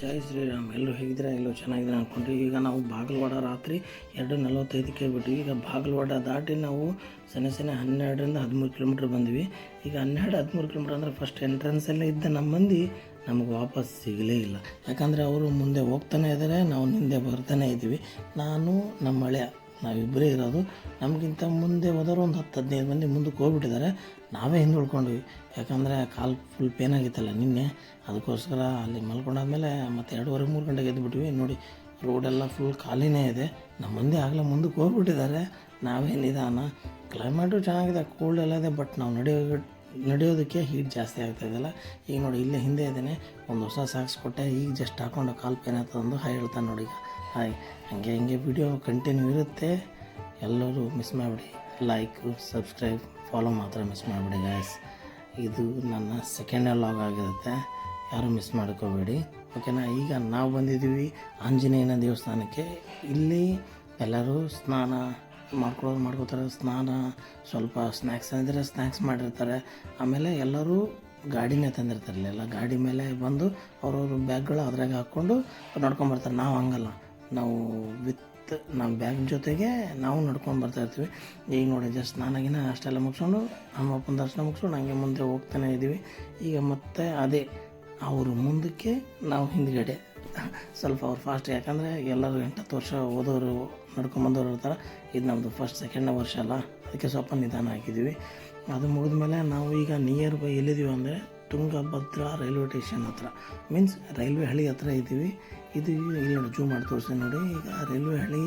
ಜೈ ಶ್ರೀರಾಮ್. ಎಲ್ಲರೂ ಹೇಗಿದ್ದೀರಾ? ಎಲ್ಲರೂ ಚೆನ್ನಾಗಿದ್ದೀರಾ ಅಂದ್ಕೊಂಡ್ರಿ ಈಗ ನಾವು ಬಾಗಲವಾಡ ರಾತ್ರಿ ಎರಡು ನಲವತ್ತೈದಕ್ಕೆ ಬಿಟ್ಟು ಈಗ ಬಾಗಲವಾಡ ದಾಟಿ ನಾವು ಸಣ್ಣ ಸಣ್ಣ ಹನ್ನೆರಡರಿಂದ ಹದಿಮೂರು ಕಿಲೋಮೀಟ್ರ್ ಬಂದ್ವಿ. ಈಗ ಹನ್ನೆರಡು ಹದಿಮೂರು ಕಿಲೋಮೀಟ್ರ್ ಅಂದರೆ ಫಸ್ಟ್ ಎಂಟ್ರೆನ್ಸಲ್ಲೇ ಇದ್ದ ನಮ್ಮ ಮಂದಿ ನಮಗೆ ವಾಪಸ್ ಸಿಗಲೇ ಇಲ್ಲ. ಯಾಕಂದರೆ ಅವರು ಮುಂದೆ ಹೋಗ್ತಾನೆ ಇದ್ದಾರೆ, ನಾವು ಹಿಂದೆ ಬರ್ತಾನೆ ಇದ್ದೀವಿ. ನಾನು, ನಮ್ಮ ಹಳೆಯ, ನಾವಿಬ್ಬರೇ ಇರೋದು. ನಮಗಿಂತ ಮುಂದೆ ಹೋದವರು ಒಂದು ಹತ್ತು ಹದಿನೈದು ಮಂದಿ ಮುಂದಕ್ಕೆ ಹೋಗ್ಬಿಟ್ಟಿದ್ದಾರೆ. ನಾವೇ ಹಿಂದೆ ಉಳ್ಕೊಂಡ್ವಿ. ಯಾಕಂದರೆ ಕಾಲು ಫುಲ್ ಪೇನ್ ಆಗಿತ್ತಲ್ಲ ನಿನ್ನೆ. ಅದಕ್ಕೋಸ್ಕರ ಅಲ್ಲಿ ಮಲ್ಕೊಂಡಾದ್ಮೇಲೆ ಮತ್ತೆ ಎರಡೂವರೆ, ಮೂರು ಗಂಟೆಗೆ ಎದ್ದುಬಿಟ್ವಿ ನೋಡಿ ರೋಡೆಲ್ಲ ಫುಲ್ ಖಾಲಿನೇ ಇದೆ. ನಮ್ಮ ಮಂದಿ ಆಗಲೇ ಮುಂದಕ್ಕೆ ಹೋಗ್ಬಿಟ್ಟಿದ್ದಾರೆ. ನಾವೇ ನಿಧಾನ. ಕ್ಲೈಮೇಟು ಚೆನ್ನಾಗಿದೆ ಕೋಲ್ಡ್ ಎಲ್ಲ ಇದೆ ಬಟ್ ನಾವು ನಡೆಯೋ ನಡೆಯೋದಕ್ಕೆ ಹೀಟ್ ಜಾಸ್ತಿ ಆಗ್ತಾ ಇದೆಯಲ್ಲ ಈಗ ನೋಡಿ, ಇಲ್ಲೇ ಹಿಂದೆ ಇದ್ದೇನೆ. ಒಂದು ಹೊಸ ಸಾಕ್ಸ್ ಕೊಟ್ಟೆ. ಈಗ ಜಸ್ಟ್ ಹಾಕೊಂಡು ಕಾಲು ಪೇನ್ ಆಗ್ತದಂದು ಹಾಯ್ ಹೇಳ್ತಾನೆ ನೋಡಿ ಈಗ. ಹಾಯ್ ಹಂಗೆ, ಹಿಂಗೆ ವಿಡಿಯೋ ಕಂಟಿನ್ಯೂ ಇರುತ್ತೆ. ಎಲ್ಲರೂ ಮಿಸ್ ಮಾಡಿಬಿಡಿ. ಲೈಕು ಸಬ್ಸ್ಕ್ರೈಬ್ ಫಾಲೋ ಮಾತ್ರ ಮಿಸ್ ಮಾಡಿಬಿಡಿ ಗಾಯ್ಸ್ ಇದು ನನ್ನ ಸೆಕೆಂಡ್ ಲಾಗ್ ಆಗಿರುತ್ತೆ. ಯಾರೂ ಮಿಸ್ ಮಾಡ್ಕೋಬೇಡಿ. ಓಕೆನಾ ಈಗ ನಾವು ಬಂದಿದ್ದೀವಿ ಆಂಜನೇಯನ ದೇವಸ್ಥಾನಕ್ಕೆ. ಇಲ್ಲಿ ಎಲ್ಲರೂ ಸ್ನಾನ ಮಾಡ್ಕೊಳ್ಳೋದು ಮಾಡ್ಕೋತಾರೆ. ಸ್ನಾನ, ಸ್ವಲ್ಪ ಸ್ನ್ಯಾಕ್ಸ್ ಅಂದರೆ ಸ್ನ್ಯಾಕ್ಸ್ ಮಾಡಿರ್ತಾರೆ. ಆಮೇಲೆ ಎಲ್ಲರೂ ಗಾಡಿನೇ ತಂದಿರ್ತಾರೆ ಎಲ್ಲ ಗಾಡಿ ಮೇಲೆ ಬಂದು ಅವ್ರವ್ರ ಬ್ಯಾಗ್ಗಳು ಅದ್ರಾಗ ಹಾಕ್ಕೊಂಡು ನಡ್ಕೊಂಬರ್ತಾರೆ ನಾವು ಹಂಗಲ್ಲ. ನಾವು ವಿತ್ ನಮ್ಮ ಬ್ಯಾಗ್ ಜೊತೆಗೆ ನಾವು ನಡ್ಕೊಂಡು ಬರ್ತಾ ಇರ್ತೀವಿ. ಈಗ ನೋಡಿ ಜಸ್ಟ್ ಸ್ನಾನಾಗಿನ ಅಷ್ಟೆಲ್ಲ ಮುಗಿಸ್ಕೊಂಡು ನಮ್ಮ ಅಪ್ಪನ ದರ್ಶನ ಮುಗಿಸ್ಕೊಂಡು ಹಂಗೆ ಮುಂದೆ ಹೋಗ್ತಾನೆ ಇದ್ದೀವಿ. ಈಗ ಮತ್ತೆ ಅದೇ, ಅವರು ಮುಂದಕ್ಕೆ ನಾವು ಹಿಂದ್ಗಡೆ. ಸ್ವಲ್ಪ ಅವ್ರು ಫಾಸ್ಟ್ ಯಾಕಂದರೆ ಎಲ್ಲರೂ ಎಂಟತ್ತು ವರ್ಷ ಓದೋರು ನಡ್ಕೊಂಬಂದವ್ರು ಇರ್ತಾರೆ. ಇದು ನಮ್ಮದು ಫಸ್ಟ್ ಸೆಕೆಂಡ್ ವರ್ಷ ಅಲ್ಲ. ಅದಕ್ಕೆ ಸ್ವಲ್ಪ ನಿಧಾನ ಹಾಕಿದ್ದೀವಿ. ಅದು ಮುಗಿದ ಮೇಲೆ ನಾವು ಈಗ ನಿಯರ್ ಬೈ ಎಲ್ಲಿದ್ದೀವಿ ಅಂದರೆ ತುಂಗಭದ್ರಾ ರೈಲ್ವೆ ಸ್ಟೇಷನ್ ಹತ್ರ. ಮೀನ್ಸ್ ರೈಲ್ವೆ ಹಳಿ ಹತ್ರ ಇದ್ದೀವಿ. ಇದು ಇಲ್ಲಿ ನೋಡಿ ಜೂಮ್ ಮಾಡಿ ತೋರಿಸಿ ನೋಡಿ. ಈಗ ರೈಲ್ವೆ ಹಳಿ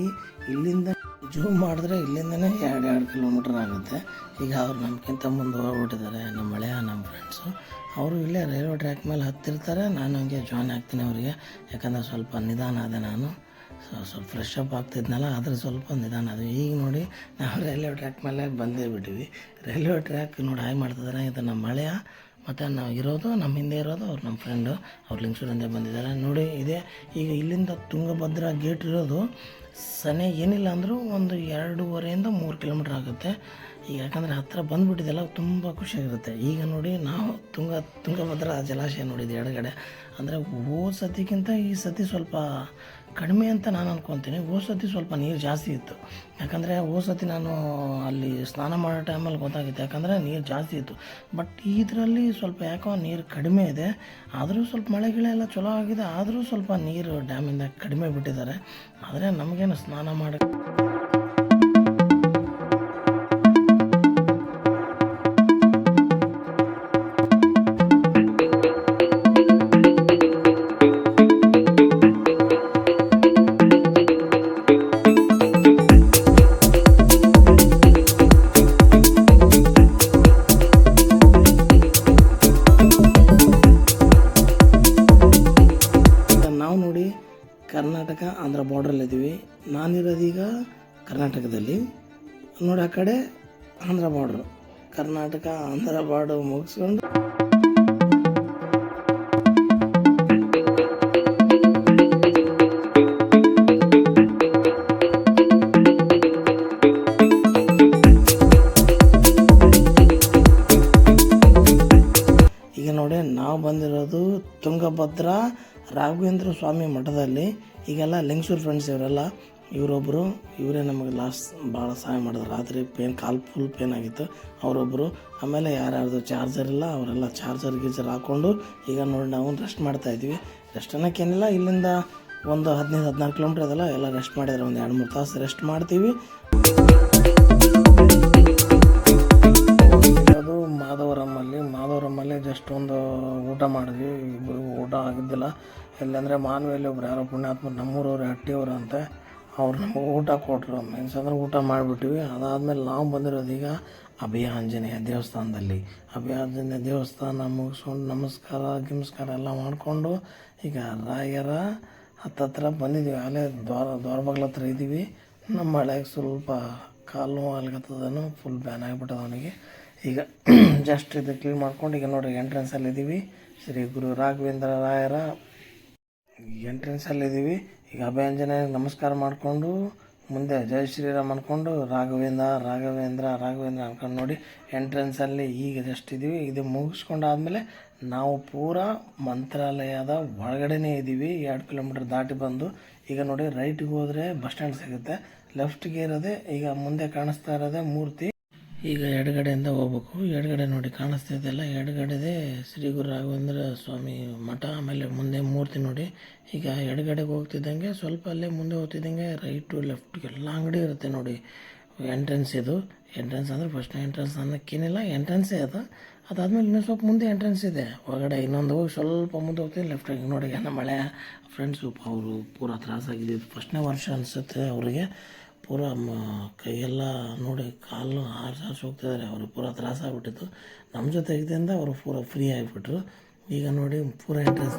ಇಲ್ಲಿಂದ ಜೂಮ್ ಮಾಡಿದ್ರೆ ಇಲ್ಲಿಂದನೇ ಎರಡು ಎರಡು ಕಿಲೋಮೀಟರ್ ಆಗುತ್ತೆ. ಈಗ ಅವ್ರು ನಮ್ಗಿಂತ ಮುಂದೆ ಹೋಗ್ಬಿಟ್ಟಿದ್ದಾರೆ, ನಮ್ಮ ಹಳೆಯ ನಮ್ಮ ಫ್ರೆಂಡ್ಸು ಅವರು ಇಲ್ಲೇ ರೈಲ್ವೆ ಟ್ರ್ಯಾಕ್ ಮೇಲೆ ಹತ್ತಿರ್ತಾರೆ. ನಾನು ಹಂಗೆ ಜಾಯ್ನ್ ಆಗ್ತೀನಿ ಅವರಿಗೆ. ಯಾಕಂದರೆ ಸ್ವಲ್ಪ ನಿಧಾನ ಅದೇ ನಾನು. ಸೊ ಸ್ವಲ್ಪ ಫ್ರೆಶ್ ಅಪ್ ಆಗ್ತಿದ್ನಲ್ಲ, ಆದರೆ ಸ್ವಲ್ಪ ನಿಧಾನ. ಅದು ಈಗ ನೋಡಿ, ನಾವು ರೈಲ್ವೆ ಟ್ರ್ಯಾಕ್ ಮೇಲೆ ಬಂದೇ ಬಿಟ್ಟಿವಿ. ರೈಲ್ವೆ ಟ್ರ್ಯಾಕ್ ನೋಡಿ ಹಾಯ್ ಮಾಡ್ತಿದ್ದಾರೆ ಇದು ನಮ್ಮ ಮಳೆಯ, ಮತ್ತು ನಾವು ಇರೋದು ನಮ್ಮ ಹಿಂದೆ ಇರೋದು, ಅವ್ರು ನಮ್ಮ ಫ್ರೆಂಡು ಅವ್ರು ಲಿಂಗ್ಸೂರಿಂದ ಬಂದಿದ್ದಾರೆ. ನೋಡಿ, ಇದೆ, ಈಗ ಇಲ್ಲಿಂದ ತುಂಗಭದ್ರಾ ಗೇಟ್ ಇರೋದು, ಸನೆ ಏನಿಲ್ಲ ಅಂದರೂ ಒಂದು ಎರಡೂವರೆಯಿಂದ ಮೂರು ಕಿಲೋಮೀಟ್ರ್ ಆಗುತ್ತೆ. ಈಗ ಯಾಕಂದರೆ ಹತ್ತಿರ ಬಂದುಬಿಟ್ಟಿದೆಲ್ಲ ತುಂಬ ಖುಷಿಯಾಗಿರುತ್ತೆ. ಈಗ ನೋಡಿ ನಾವು ತುಂಗ ತುಂಗಭದ್ರಾ ಜಲಾಶಯ ನೋಡಿದ್ದೆ ಎಡಗಡೆ. ಅಂದರೆ ಓ ಸತಿಗಿಂತ ಈ ಸತಿ ಸ್ವಲ್ಪ ಕಡಿಮೆ ಅಂತ ನಾನು ಅಂದ್ಕೊತೀನಿ ಹೋದ ಸತಿ ಸ್ವಲ್ಪ ನೀರು ಜಾಸ್ತಿ ಇತ್ತು. ಯಾಕಂದರೆ ಓ ಸತಿ ನಾನು ಅಲ್ಲಿ ಸ್ನಾನ ಮಾಡೋ ಟೈಮಲ್ಲಿ ಗೊತ್ತಾಗಿತ್ತು. ಯಾಕಂದರೆ ನೀರು ಜಾಸ್ತಿ ಇತ್ತು. ಬಟ್ ಇದರಲ್ಲಿ ಸ್ವಲ್ಪ ಯಾಕೋ ನೀರು ಕಡಿಮೆ ಇದೆ. ಆದರೂ ಸ್ವಲ್ಪ ಮಳೆ ಗಿಳೆ ಎಲ್ಲ ಚಲೋ ಆಗಿದೆ. ಆದರೂ ಸ್ವಲ್ಪ ನೀರು ಡ್ಯಾಮಿಂದ ಕಡಿಮೆ ಬಿಟ್ಟಿದ್ದಾರೆ. ಆದರೆ ನಮಗೇನು ಸ್ನಾನ ಮಾಡೋಕ್ಕೆ ಕರ್ನಾಟಕ, ಆಂಧ್ರ ಬಾರ್ಡ್ರಲ್ಲಿದ್ದೀವಿ ನಾನಿರೋದೀಗ ಕರ್ನಾಟಕದಲ್ಲಿ. ನೋಡಿ ಆ ಕಡೆ ಆಂಧ್ರ ಬಾರ್ಡ್ರು ಕರ್ನಾಟಕ, ಆಂಧ್ರ ಬಾರ್ಡ್ರ್ ಮುಗಿಸ್ಕೊಂಡು. ಈಗ ನೋಡಿ, ನಾವು ಬಂದಿರೋದು ತುಂಗಭದ್ರಾ ರಾಘವೇಂದ್ರ ಸ್ವಾಮಿ ಮಠದಲ್ಲಿ ಈಗೆಲ್ಲ ಲಿಂಗಸೂರು ಫ್ರೆಂಡ್ಸ್ ಇವರೆಲ್ಲ ಇವರೊಬ್ಬರು ಇವರೇ ನಮಗೆ ಲಾಸ್ಟ್ ಭಾಳ ಸಹಾಯ ಮಾಡಿದ್ರು. ರಾತ್ರಿ ಪೇನ್ ಕಾಲು ಫುಲ್ ಪೇನ್ ಆಗಿತ್ತು. ಅವರೊಬ್ಬರು ಆಮೇಲೆ ಯಾರ್ಯಾರ್ದು ಚಾರ್ಜರ್ ಇಲ್ಲ, ಅವರೆಲ್ಲ ಚಾರ್ಜರ್ ಗೀಜರ್ ಹಾಕ್ಕೊಂಡು ಈಗ ನೋಡಿ ನಾವು ರೆಸ್ಟ್ ಮಾಡ್ತಾ ಇದ್ವಿ ರೆಸ್ಟ್ ಅನ್ನೋಕ್ಕೇನಿಲ್ಲ ಇಲ್ಲಿಂದ ಒಂದು ಹದಿನೈದು, ಹದಿನಾರು ಕಿಲೋಮೀಟ್ರ್ ಅದಲ್ಲ, ಎಲ್ಲ ರೆಸ್ಟ್ ಮಾಡಿದ್ರೆ ಒಂದು ಎರಡು, ಮೂರು ತಾಸು ರೆಸ್ಟ್ ಮಾಡ್ತೀವಿ. ಅದು ಮಾಧವರಮ್ಮಲ್ಲಿ ಮಾಧವರಮ್ಮಲ್ಲಿ ಜಸ್ಟ್ ಒಂದು ಊಟ ಮಾಡಿದ್ವಿ. ಊಟ ಆಗಿದ್ದಿಲ್ಲ. ಎಲ್ಲಂದರೆ ಮಾನವಿಯಲ್ಲಿ ಒಬ್ರು ಯಾರೋ ಪುಣ್ಯಾತ್ಮ ನಮ್ಮೂರವ್ರು, ಹಟ್ಟಿಯವರು ಅಂತೆ ಅವ್ರು ನಮಗೆ ಊಟ ಕೊಟ್ಟರು ಮೀನ್ಸ್ ಅಂದ್ರೆ ಊಟ ಮಾಡಿಬಿಟ್ಟಿವಿ. ಅದಾದಮೇಲೆ ನಾವು ಬಂದಿರೋದು ಈಗ ಅಭಯ ಆಂಜನೇಯ ದೇವಸ್ಥಾನದಲ್ಲಿ. ಅಭಯ ಆಂಜನೇಯ ದೇವಸ್ಥಾನ ಮುಗಿಸ್ಕೊಂಡು ನಮಸ್ಕಾರ, ಗಿಮಸ್ಕಾರ ಎಲ್ಲ ಮಾಡಿಕೊಂಡು ಈಗ ರಾಯರ ಹತ್ತತ್ರ ಬಂದಿದ್ದೀವಿ. ಅಲ್ಲೇ ದ್ವಾರ, ದ್ವಾರಬಾಗ್ಲ ಹತ್ರ ಇದ್ದೀವಿ. ನಮ್ಮ ಹಳೆಗೆ ಸ್ವಲ್ಪ ಕಾಲು ನೋವು ಆಗ್ಲಿಕತ್ತದನು ಫುಲ್ ಬ್ಯಾನ್ ಆಗಿಬಿಟ್ಟದ ಅವನಿಗೆ. ಈಗ ಜಸ್ಟ್ ಇದು ಕ್ಲೀನ್ ಮಾಡ್ಕೊಂಡು ಈಗ ನೋಡಿರಿ ಎಂಟ್ರೆನ್ಸಲ್ಲಿ ಇದ್ದೀವಿ ಶ್ರೀ ಗುರು ರಾಘವೇಂದ್ರ ರಾಯರ ಎಂಟ್ರೆನ್ಸಲ್ಲಿ ಇದ್ದೀವಿ ಈಗ ಅಭಯಾಂಜನೇಯ ನಮಸ್ಕಾರ ಮಾಡಿಕೊಂಡು, ಮುಂದೆ ಜಯ ಶ್ರೀರಾಮ್ ಅಂದ್ಕೊಂಡು ರಾಘವೇಂದ್ರ ರಾಘವೇಂದ್ರ ರಾಘವೇಂದ್ರ ಅಂದ್ಕೊಂಡು ನೋಡಿ ಎಂಟ್ರೆನ್ಸಲ್ಲಿ ಈಗ ಜಸ್ಟ್ ಇದ್ದೀವಿ ಇದು ಮುಗಿಸ್ಕೊಂಡಾದಮೇಲೆ ನಾವು ಪೂರಾ ಮಂತ್ರಾಲಯದ ಒಳಗಡೆನೇ ಇದ್ದೀವಿ ಎರಡು ಕಿಲೋಮೀಟ್ರ್ ದಾಟಿ ಬಂದು ಈಗ ನೋಡಿ ರೈಟ್ಗೆ ಹೋದರೆ ಬಸ್ ಸ್ಟ್ಯಾಂಡ್ ಸಿಗುತ್ತೆ. ಲೆಫ್ಟ್ಗೆ ಇರೋದೇ ಈಗ ಮುಂದೆ ಕಾಣಿಸ್ತಾ ಇರೋದೇ ಮೂರ್ತಿ. ಈಗ ಎಡಗಡೆಯಿಂದ ಹೋಗ್ಬೇಕು. ಎಡಗಡೆ ನೋಡಿ ಕಾಣಿಸ್ತಾ ಇದೆಯಲ್ಲ ಎಡಗಡೆದೇ ಶ್ರೀ ಗುರು ರಾಘವೇಂದ್ರ ಸ್ವಾಮಿ ಮಠ, ಆಮೇಲೆ ಮುಂದೆ ಮೂರ್ತಿ ನೋಡಿ. ಈಗ ಎಡಗಡೆಗೆ ಹೋಗ್ತಿದ್ದಂಗೆ ಸ್ವಲ್ಪ ಅಲ್ಲೇ ಮುಂದೆ ಹೋಗ್ತಿದ್ದಂಗೆ ರೈಟು, ಲೆಫ್ಟ್ ಎಲ್ಲ ಅಂಗಡಿ ಇರುತ್ತೆ ನೋಡಿ. ಎಂಟ್ರೆನ್ಸ್ ಇದು. ಎಂಟ್ರೆನ್ಸ್ ಅಂದರೆ ಫಸ್ಟ್ ಎಂಟ್ರೆನ್ಸ್ ಅನ್ನೋಕ್ಕೇನಿಲ್ಲ ಎಂಟ್ರೆನ್ಸೇ ಅದು. ಅದಾದಮೇಲೆ ಇನ್ನೂ ಸ್ವಲ್ಪ ಮುಂದೆ ಎಂಟ್ರೆನ್ಸ್ ಇದೆ. ಒಳಗಡೆ ಇನ್ನೊಂದು ಹೋಗಿ ಸ್ವಲ್ಪ ಮುಂದೆ ಹೋಗ್ತೀನಿ ಲೆಫ್ಟಾಗಿ ನೋಡಿ ಏನೋ ಮಳೆ. ಫ್ರೆಂಡ್ಸು ಅವರು ಪೂರಾ ತ್ರಾಸಾಗಿದೆ. ಫಸ್ಟ್ನೇ ವರ್ಷ ಅನಿಸುತ್ತೆ ಅವರಿಗೆ. ಪೂರ ಮ, ಕೈಯೆಲ್ಲ ನೋಡಿ ಕಾಲು ಹಾರ್ಸಿ ಹಾರ್ಸಿ ಹೋಗ್ತಿದ್ದಾರೆ. ಅವ್ರಿಗೆ ಪೂರ ತ್ರಾಸಾಗ್ಬಿಟ್ಟಿತ್ತು ನಮ್ಮ ಜೊತೆ ಇದ್ದಿಂದ ಅವರು ಪೂರ ಫ್ರೀ ಆಗಿಬಿಟ್ರು. ಈಗ ನೋಡಿ ಪೂರ ಎಂಟ್ರೆನ್ಸ್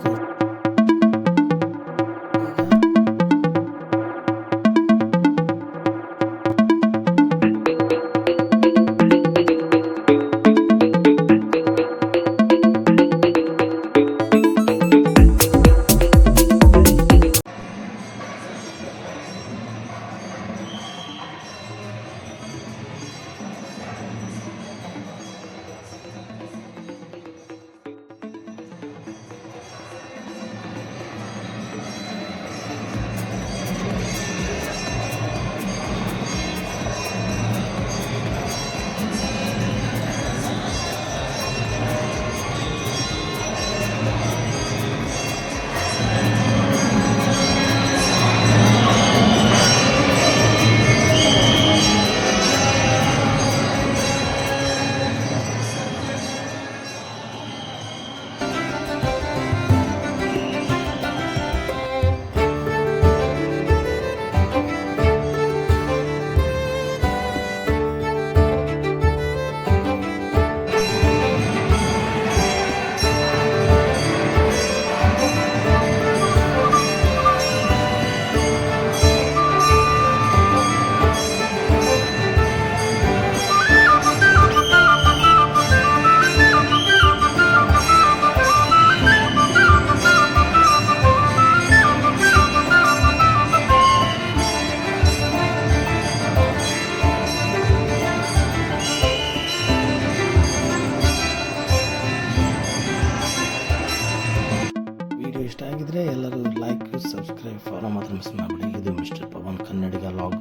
ಇಷ್ಟ ಆಗಿದ್ರೆ ಎಲ್ಲರೂ ಲೈಕ್ ಸಬ್ಸ್ಕ್ರೈಬ್ ಫಾಲೋ ಮಾತ್ರ ಮಿಸ್ ಮಾಡಬೇಡಿ. ಇದು ಮಿಸ್ಟರ್ ಪವನ್ ಕನ್ನಡಿಗ ಲಾಗ್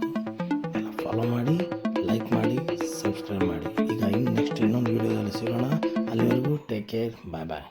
ಎಲ್ಲ ಫಾಲೋ ಮಾಡಿ ಲೈಕ್ ಮಾಡಿ ಸಬ್ಸ್ಕ್ರೈಬ್ ಮಾಡಿ. ಈಗ ಇನ್ನು ನೆಕ್ಸ್ಟ್ ಇನ್ನೊಂದು ವೀಡಿಯೋದಲ್ಲಿ ಸಿಗೋಣ. ಅಲ್ಲಿವರೆಗೂ ಟೇಕ್ ಕೇರ್ ಬಾಯ್ ಬಾಯ್